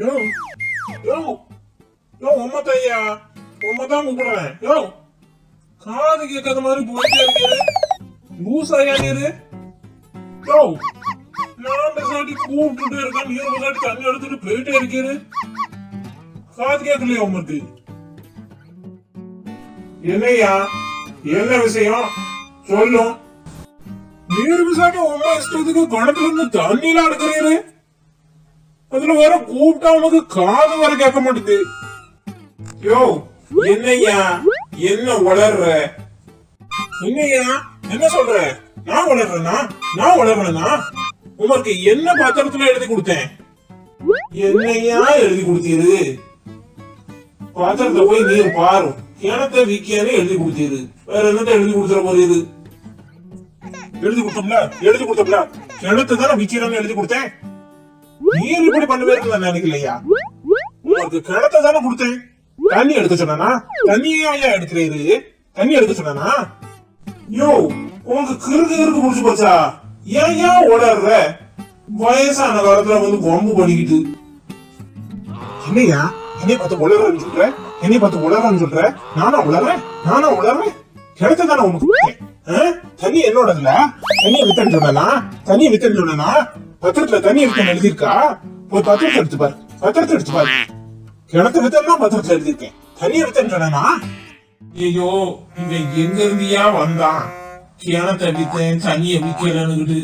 யோ யோ யோ உம்ம தையா உம்ம தான் கூப்பிடுறேன் யோ காது கேட்காத மாதிரி போயிட்டே இருக்கிற லூஸ் ஆயா நீரு யோ நான் பேசாட்டி கூப்பிட்டுட்டே இருக்கேன் நீர் பேசாட்டி தண்ணி எடுத்துட்டு போயிட்டே இருக்கிற காது கேட்கலையா உமக்கு என்னய்யா என்ன விஷயம் சொல்லும் நீர் விசாட்டு உமா இஷ்டத்துக்கு குணத்துல இருந்து தண்ணியில அடுக்கிறீரு அதுல வேற கூப்பிட்டா உனக்கு காது வர கேட்க மாட்டேது. யோ என்னய்யா என்ன வளர்ற? என்னய்யா என்ன சொல்ற? நான் வளர்றேனா? நான் வளர்றேனா? உனக்கு என்ன பாத்திரத்துல எழுதி கொடுத்தேன்? என்னையா எழுதி கொடுத்தீரு? பாத்திரத்துல போய் நீர் பாரு. கிணத்தை விக்கியானே எழுதி கொடுத்தீரு. வேற என்னத்த எழுதி கொடுத்துற போறீரு எழுதி கொடுத்தோம்ல? எழுதி கொடுத்தோம்ல? கிணத்தை தானே விக்கிறேன்னு எழுதி கொடுத்தேன்? நீர் இப்படி பண்ணுவேன் நான் நினைக்கலையா? உனக்கு கிணத்த தானே கொடுத்தேன். தண்ணி எடுக்க சொன்னானா? தண்ணியா ஐயா எடுக்கிறீரு தண்ணி எடுக்க சொன்னானா? யோ உனக்கு கிறுக்கு கிறுக்கு முடிச்சு போச்சா? ஏன் ஏன் ஓடாடுற? வயசான காலத்துல வந்து வம்பு பண்ணிக்கிட்டு. என்னையா? என்னைய பார்த்து உளறன்னு சொல்ற? என்னைய பார்த்து உளறன்னு சொல்ற? நானா உளறேன்? நானா உளறேன்? கிணத்தை தானே உனக்கு தண்ணி என்னோடதுல தண்ணியை வித்தன்னு சொன்னா தண்ணியை வித்தன்னு சொன்னா பத்திரத்துல தண்ணி இருக்குன்னு எழுதியிருக்கா? ஒரு பத்திரத்தை எடுத்து பாரு. பத்திரத்தை எடுத்து பாரு. கிணத்து வித்தன்னா பத்திரத்துல எழுதியிருக்கேன். தண்ணியை வித்தன்னு ஐயோ இங்க எங்க இருந்தியா வந்தான் கிணத்தை வித்தேன் தண்ணியை விக்கலன்னுகிட்டு.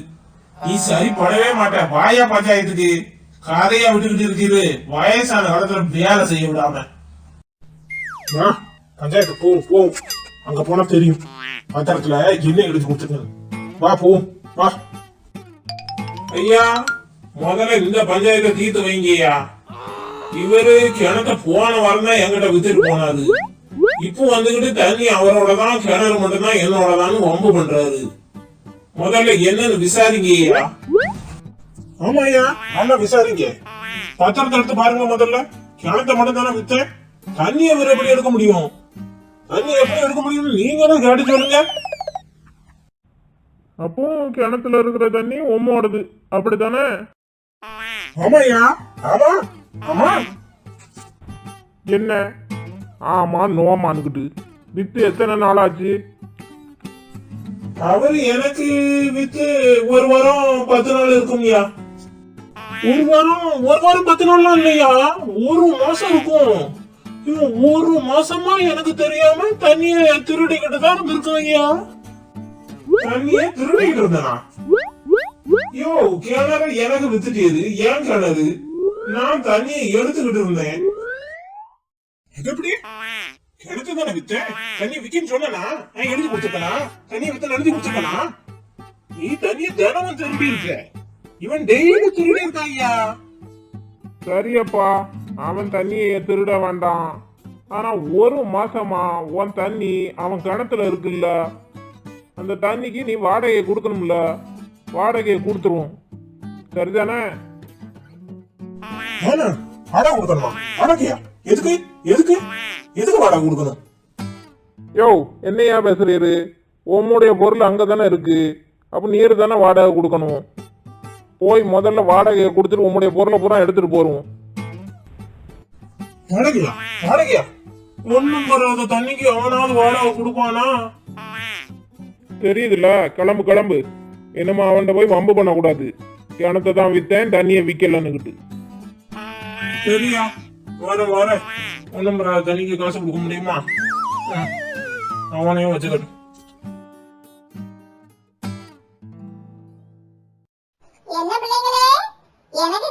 நீ சரி படவே மாட்ட. வாயா பஞ்சாயத்துக்கு. காதையா விட்டுக்கிட்டு இருக்கிறது வயசான காலத்துல வேலை செய்ய விடாம. பஞ்சாயத்து போ போ அங்க போனா தெரியும். பத்திரத்துல என்ன எடுத்து கொடுத்துருங்க வா போ வா. ஐயா முதல்ல இந்த பஞ்சாயத்தை தீர்த்து வைங்கய்யா. இவரு கிணத்த போன வாரம் தான் வித்துட்டு போனாரு. இப்போ வந்துகிட்டு தண்ணி அவரோட தான் கிணறு மட்டும் தான் என்னோட தான் வம்பு பண்றாரு. முதல்ல என்னன்னு விசாரிங்கய்யா. ஆமாய்யா நல்லா விசாரிங்க. பத்திரத்தை எடுத்து பாருங்க முதல்ல. கிணத்த மட்டும் தானே வித்தேன். தண்ணி அவர் எப்படி எடுக்க முடியும்? தண்ணி எப்படி எடுக்க முடியும் நீங்களும் கேட்டு சொல்லுங்க. அப்போ கிணத்துல இருக்கிற தண்ணி உம்மோடது அப்படித்தானே? ஆமாய்யா. ஆமா. ஆமா. என்ன? ஆமா நோமான்னுக்கிட்டு வித்து எத்தனை நாள் ஆச்சு அவரு எனக்கு வித்து ஒரு வாரம் பத்து நாள் இருக்கும்யா. ஒரு வாரம் ஒரு வாரம் பத்து நாள்லாம் இல்லையா? ஒரு மாசம் இருக்கும். இவன் ஒரு மாசமா எனக்கு தெரியாம தண்ணிய திருடிக்கிட்டு தான் இருந்திருக்கான் ஐயா தண்ணிய திருடிக்கிட்டு இருந்தானா யோ கிணறு எனக்கு வித்துட்டேது ஏன் கிணறு நான் தண்ணியை எடுத்துக்கிட்டு இருந்தேன். இது எப்படி கிணத்து தானே வித்தேன். தண்ணி விக்கின்னு சொன்னா நான் எழுதி கொடுத்துட்டனா தண்ணி வித்து எழுதி கொடுத்துட்டனா நீ தண்ணிய தினமும் திரும்பி இருக்க. இவன் டெய்லி திருடி இருக்கான் ஐயா. சரியப்பா அவன் தண்ணியை திருட வேண்டாம். ஆனா ஒரு மாசமா உன் தண்ணி அவன் கிணத்துல இருக்குல்ல. அந்த தண்ணிக்கு நீ வாடகையை கொடுக்கணும்ல. வாடகையை கொடுத்துருவோம். சரிதானே? வாடகை கொடுக்கணுமா? வாடகையா? எதுக்கு? எதுக்கு? எதுக்கு வாடகை கொடுக்கணும்? யோ என்னையா பேசுறீரு? உம்முடைய பொருள் அங்கே தானே இருக்கு. அப்போ நீர் தானே வாடகை கொடுக்கணும். போய் முதல்ல வாடகையை கொடுத்துட்டு உம்முடைய பொருளை பூரா எடுத்துட்டு போறோம் வாடகையா? வாடகையா? ஒண்ணும் வராத தண்ணிக்கு அவனாவது வாடகை கொடுப்பானா? தெரியுதுல்ல? கிளம்பு கிளம்பு. என்னமா அவன்கிட்ட போய் வம்பு பண்ணக்கூடாது. கிணத்தை தான் வித்தேன் தண்ணியை விற்கலன்னுக்கிட்டு சரியா வர வர வராத தண்ணிக்கு காசு கொடுக்க முடியுமா. அவனையும் வச்சுக்கட்டும் என்ன பிள்ளைங்களே எனக்கு